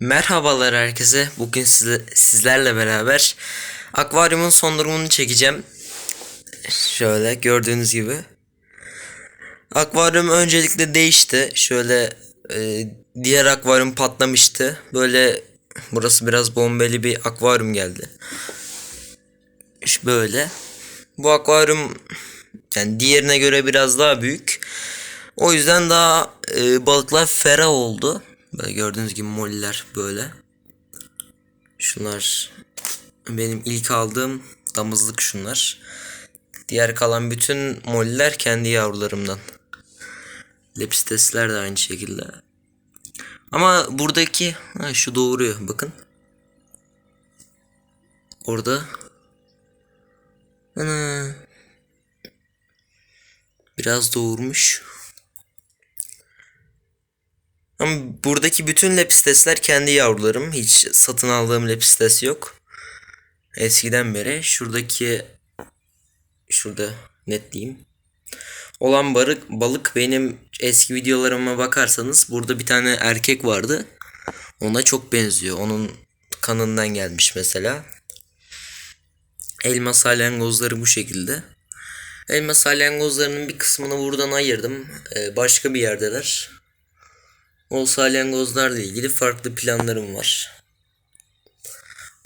Merhabalar herkese. Bugün sizle, sizlerle beraber akvaryumun son durumunu çekeceğim. Şöyle gördüğünüz gibi. Akvaryum öncelikle değişti. Şöyle e, diğer akvaryum patlamıştı. Böyle burası biraz bombeli bir akvaryum geldi. Böyle. Bu akvaryum yani diğerine göre biraz daha büyük. O yüzden daha e, balıklar ferah oldu. Böyle gördüğünüz gibi molliler böyle. Şunlar benim ilk aldığım damızlık şunlar. Diğer kalan bütün molliler kendi yavrularımdan. Lepistesler de aynı şekilde. Ama buradaki ha, şu doğuruyor bakın. Orada. Ana. Biraz doğurmuş. Ama buradaki bütün lepistesler kendi yavrularım. Hiç satın aldığım lepistes yok. Eskiden beri şuradaki şurada net diyeyim. Olan balık, balık benim eski videolarıma bakarsanız burada bir tane erkek vardı. Ona çok benziyor. Onun kanından gelmiş mesela. Elma salyangozları bu şekilde. Elma salyangozlarının bir kısmını buradan ayırdım. Ee, başka bir yerdeler. O salyangozlarla ilgili farklı planlarım var.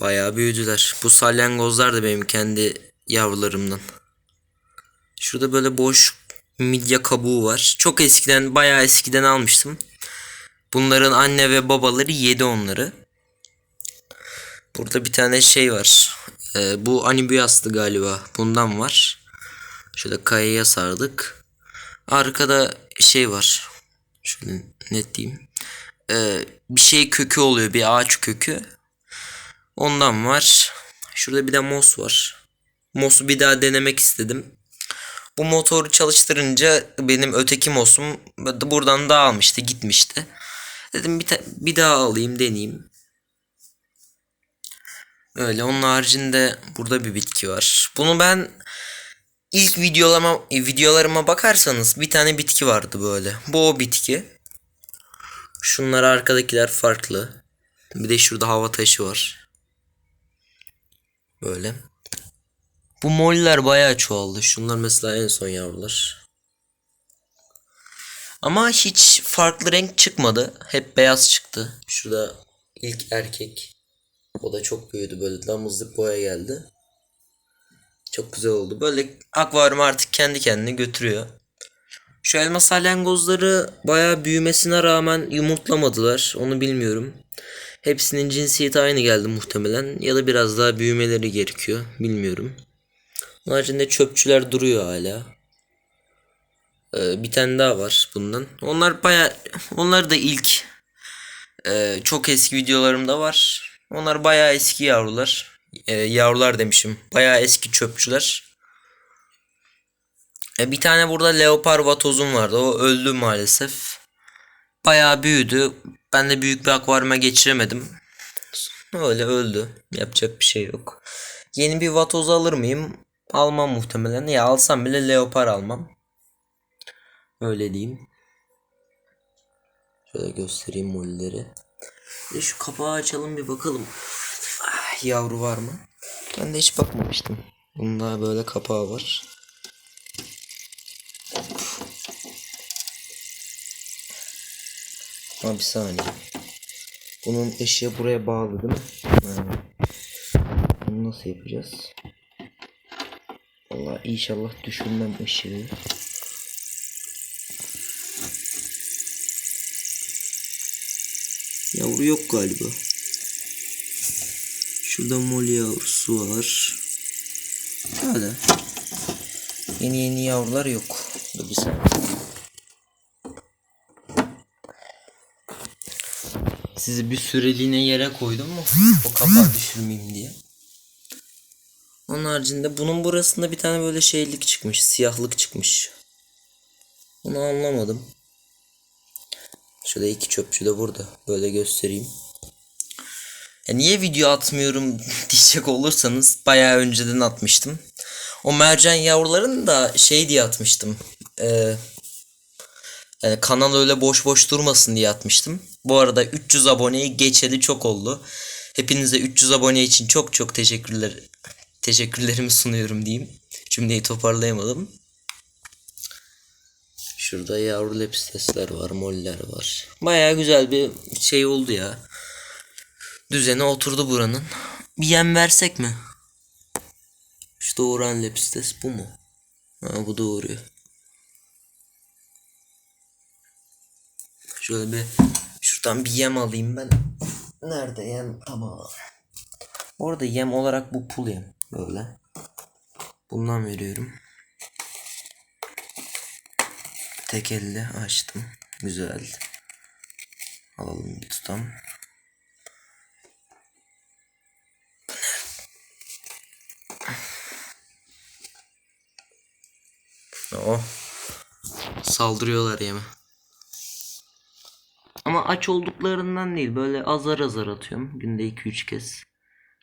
Bayağı büyüdüler. Bu salyangozlar da benim kendi yavrularımdan. Şurada böyle boş midye kabuğu var. Çok eskiden, bayağı eskiden almıştım. Bunların anne ve babaları yedi onları. Burada bir tane şey var. Ee, bu anibiyastı galiba. Bundan var. Şöyle kayaya sardık. Arkada şey var. Şöyle net diyeyim. Ee, bir şey kökü oluyor. Bir ağaç kökü. Ondan var. Şurada bir de mos var. Mos'u bir daha denemek istedim. Bu motoru çalıştırınca benim öteki mosum buradan dağılmıştı gitmişti. Dedim bir, bir daha alayım deneyeyim. Öyle onun haricinde burada bir bitki var. Bunu ben ilk videolarıma, videolarıma bakarsanız bir tane bitki vardı böyle. Bu o bitki. Şunlar arkadakiler farklı. Bir de şurada hava taşı var. Böyle. Bu moller bayağı çoğaldı. Şunlar mesela en son yavrular. Ama hiç farklı renk çıkmadı. Hep beyaz çıktı. Şurada ilk erkek. O da çok büyüdü böyle damızlık boya geldi. Çok güzel oldu. Böyle akvaryum artık kendi kendine götürüyor. Şu elma salyangozları bayağı büyümesine rağmen yumurtlamadılar. Onu bilmiyorum. Hepsinin cinsiyeti aynı geldi muhtemelen. Ya da biraz daha büyümeleri gerekiyor. Bilmiyorum. Onun haricinde çöpçüler duruyor hala. Ee, bir tane daha var bundan. Onlar baya onlar da ilk e, çok eski videolarımda var. Onlar baya eski yavrular. E, yavrular demişim. Baya eski çöpçüler. E, bir tane burada leopar vatozum vardı. O öldü maalesef. Baya büyüdü. Ben de büyük bir akvaryuma geçiremedim. Öyle öldü. Yapacak bir şey yok. Yeni bir vatoz alır mıyım? Almam muhtemelen. Ya alsam bile leopar almam. Öyle diyeyim. Şöyle göstereyim molleri. Bir şu kapağı açalım bir bakalım. Ah, yavru var mı? Ben de hiç bakmamıştım. Bunda böyle kapağı var. Ha bir saniye. Bunun eşya buraya bağlı değil mi? Ha. Bunu nasıl yapacağız? Allah inşallah düşürmem ışığı. Yavru yok galiba. Şurada mol yavrusu var. Öyle. Yeni yeni yavrular yok. Dur bir saniye. Sizi bir süreliğine yere koydum mu? O kapağı düşürmeyeyim diye. Onun haricinde bunun burasında bir tane böyle şeylik çıkmış. Siyahlık çıkmış. Onu anlamadım. Şöyle iki çöpçü de burada. Böyle göstereyim. Ya niye video atmıyorum diyecek olursanız bayağı önceden atmıştım. O mercan yavrularını da şey diye atmıştım. Ee, Yani kanal öyle boş boş durmasın diye atmıştım. Bu arada 300 aboneyi geçeli çok oldu. Hepinize 300 abone için çok çok teşekkürler teşekkürlerimi sunuyorum diyeyim. Cümleyi toparlayamadım. Şurada yavru lepistesler var, moller var. Baya güzel bir şey oldu ya. Düzene oturdu buranın. Bir yem versek mi? Şu doğuran lepistes bu mu? Ha bu doğuruyor. Şöyle bir şuradan bir yem alayım ben. Nerede yem? Tamam. Orada yem olarak bu pul yem. Böyle. Bundan veriyorum. Tek elle açtım. Güzel. Alalım bir tutam. Oh. Saldırıyorlar yeme. Ama aç olduklarından değil böyle azar azar atıyorum. Günde 2-3 kez.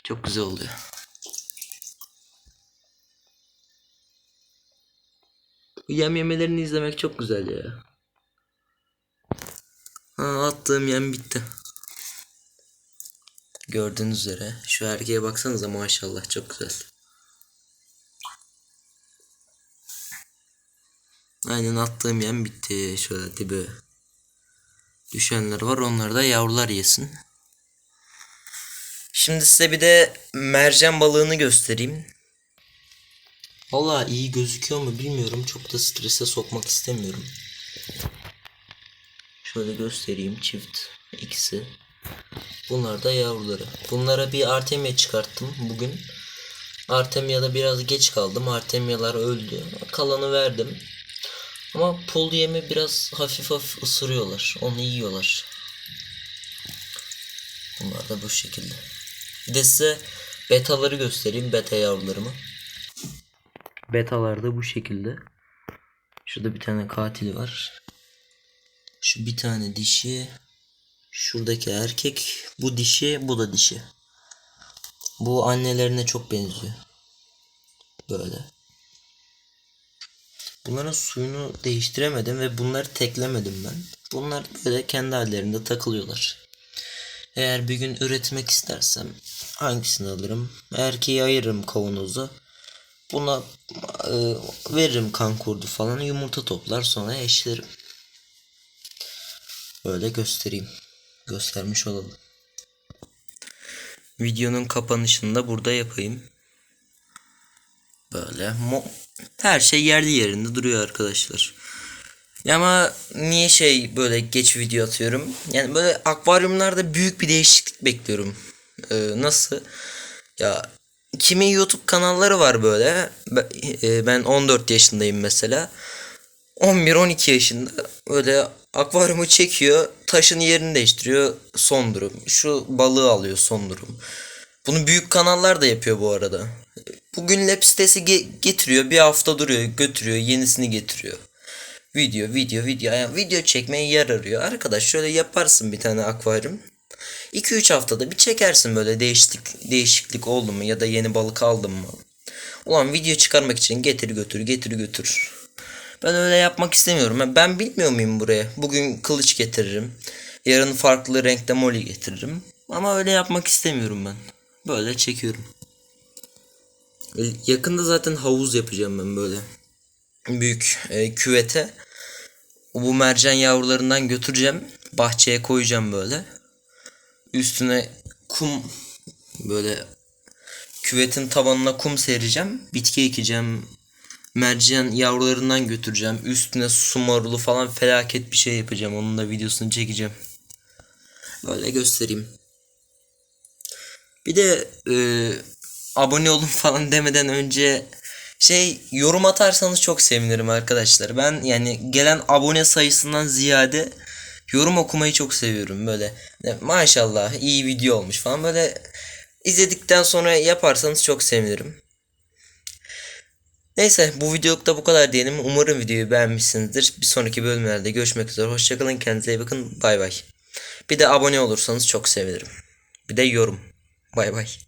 Çok güzel oluyor. Yem yemelerini izlemek çok güzel ya. Ha, attığım yem bitti. Gördüğünüz üzere. Şu erkeğe baksanıza maşallah çok güzel. Aynen attığım yem bitti. Şöyle dibe düşenler var. Onlar da yavrular yesin. Şimdi size bir de mercan balığını göstereyim. Valla iyi gözüküyor mu bilmiyorum. Çok da strese sokmak istemiyorum. Şöyle göstereyim çift ikisi. Bunlar da yavruları. Bunlara bir artemia çıkarttım bugün. Artemia'da biraz geç kaldım. Artemialar öldü. Kalanı verdim. Ama pul yemi biraz hafif hafif ısırıyorlar. Onu yiyorlar. Bunlar da bu şekilde. Bir de size betaları göstereyim. Beta yavrularımı. Betalar da bu şekilde. Şurada bir tane katili var. Şu bir tane dişi. Şuradaki erkek. Bu dişi. Bu da dişi. Bu annelerine çok benziyor. Böyle. Bunların suyunu değiştiremedim ve bunları teklemedim ben. Bunlar böyle kendi hallerinde takılıyorlar. Eğer bir gün üretmek istersem hangisini alırım? Erkeği ayırırım kavanoza. Buna e, veririm kan kurdu falan yumurta toplar sonra eşlerim. Böyle göstereyim. Göstermiş olalım. Videonun kapanışını da burada yapayım. Böyle mo her şey yerli yerinde duruyor arkadaşlar. Ama niye şey böyle geç video atıyorum? Yani böyle akvaryumlarda büyük bir değişiklik bekliyorum. Ee, nasıl? Ya kimi YouTube kanalları var böyle. E, ben 14 yaşındayım mesela. 11-12 yaşında böyle akvaryumu çekiyor, taşın yerini değiştiriyor, son durum. Şu balığı alıyor son durum. Bunu büyük kanallar da yapıyor bu arada. Bugün lab sitesi ge- getiriyor, bir hafta duruyor, götürüyor, yenisini getiriyor. Video, video, video. Yani video çekmeye yer arıyor. Arkadaş şöyle yaparsın bir tane akvaryum. 2-3 haftada bir çekersin böyle değişiklik değişiklik oldu mu ya da yeni balık aldın mı? Ulan video çıkarmak için getir götür getir götür. Ben öyle yapmak istemiyorum. Ben- bilmiyor muyum buraya? Bugün kılıç getiririm. Yarın farklı renkte moli getiririm. Ama öyle yapmak istemiyorum ben. Böyle çekiyorum. E, Yakında zaten havuz yapacağım ben böyle. Büyük e, küvete. Bu mercan yavrularından götüreceğim. Bahçeye koyacağım böyle. Üstüne kum böyle küvetin tabanına kum sereceğim. Bitki ekeceğim. Mercan yavrularından götüreceğim. Üstüne su marulu falan felaket bir şey yapacağım. Onun da videosunu çekeceğim. Böyle göstereyim. Bir de e, abone olun falan demeden önce şey yorum atarsanız çok sevinirim arkadaşlar. Ben yani gelen abone sayısından ziyade yorum okumayı çok seviyorum böyle. E, Maşallah iyi video olmuş falan böyle izledikten sonra yaparsanız çok sevinirim. Neyse bu videoluk da bu kadar diyelim. Umarım videoyu beğenmişsinizdir. Bir sonraki bölümlerde görüşmek üzere. Hoşçakalın kendinize iyi bakın. Bay bay. Bir de abone olursanız çok sevinirim. Bir de yorum. Bay bay.